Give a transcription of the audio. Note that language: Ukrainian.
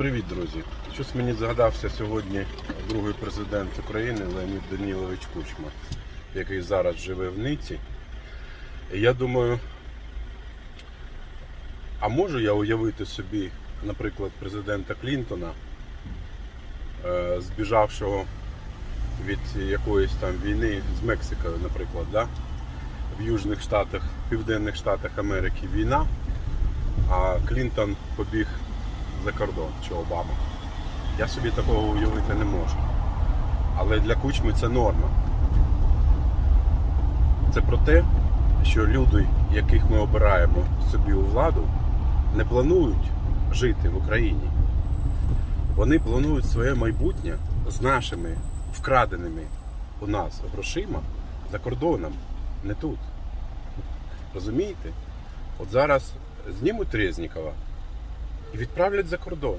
Привіт, друзі! Щось мені згадався сьогодні другий президент України Леонід Данілович Кучма, який зараз живе в Ниці. Я думаю, а можу я уявити собі, наприклад, президента Клінтона, е, збіжавшого від якоїсь там війни з Мексикою, наприклад, да? в Южних Штатах, Південних Штатах Америки війна, а Клінтон побіг за кордон чи Обама. Я собі такого уявити не можу. Але для кучми це норма. Це про те, що люди, яких ми обираємо собі у владу, не планують жити в Україні. Вони планують своє майбутнє з нашими вкраденими у нас грошима за кордоном, не тут. Розумієте? От зараз знімуть Резнікова відправлять за кордон.